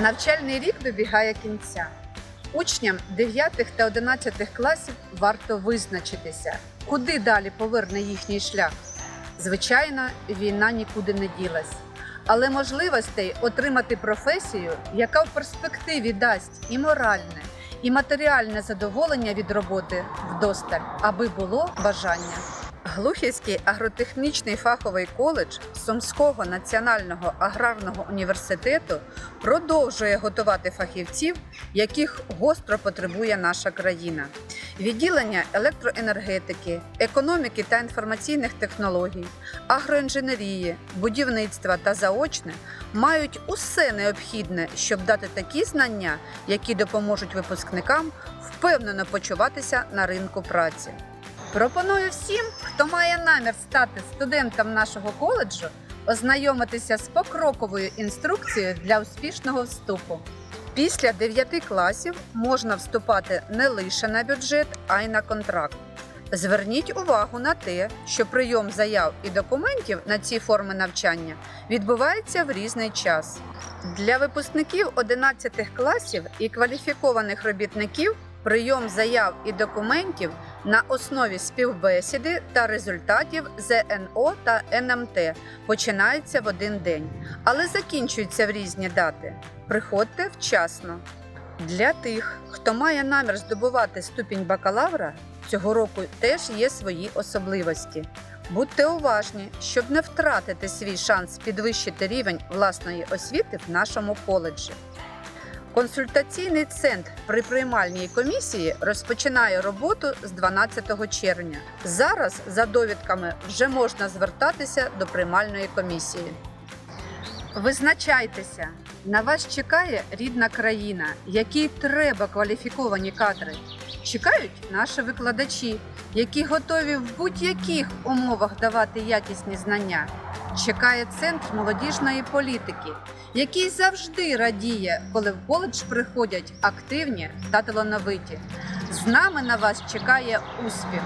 Навчальний рік добігає кінця. Учням 9 та 11 класів варто визначитися, куди далі поверне їхній шлях. Звичайно, війна нікуди не ділась, але можливостей отримати професію, яка в перспективі дасть і моральне, і матеріальне задоволення від роботи вдосталь, аби було бажання. Глухівський агротехнічний фаховий коледж Сумського національного аграрного університету продовжує готувати фахівців, яких гостро потребує наша країна. Відділення електроенергетики, економіки та інформаційних технологій, агроінженерії, будівництва та заочне мають усе необхідне, щоб дати такі знання, які допоможуть випускникам впевнено почуватися на ринку праці. Пропоную всім, хто має намір стати студентом нашого коледжу, ознайомитися з покроковою інструкцією для успішного вступу. Після 9 класів можна вступати не лише на бюджет, а й на контракт. Зверніть увагу на те, що прийом заяв і документів на ці форми навчання відбувається в різний час. Для випускників 11 класів і кваліфікованих робітників прийом заяв і документів на основі співбесіди та результатів ЗНО та НМТ починається в один день, але закінчується в різні дати. Приходьте вчасно. Для тих, хто має намір здобувати ступінь бакалавра, цього року теж є свої особливості. Будьте уважні, щоб не втратити свій шанс підвищити рівень власної освіти в нашому коледжі. Консультаційний центр при приймальній комісії розпочинає роботу з 12 червня. Зараз за довідками вже можна звертатися до приймальної комісії. Визначайтеся, на вас чекає рідна країна, якій треба кваліфіковані кадри. Чекають наші викладачі, які готові в будь-яких умовах давати якісні знання. Чекає центр молодіжної політики, який завжди радіє, коли в коледж приходять активні та талановиті. З нами на вас чекає успіх.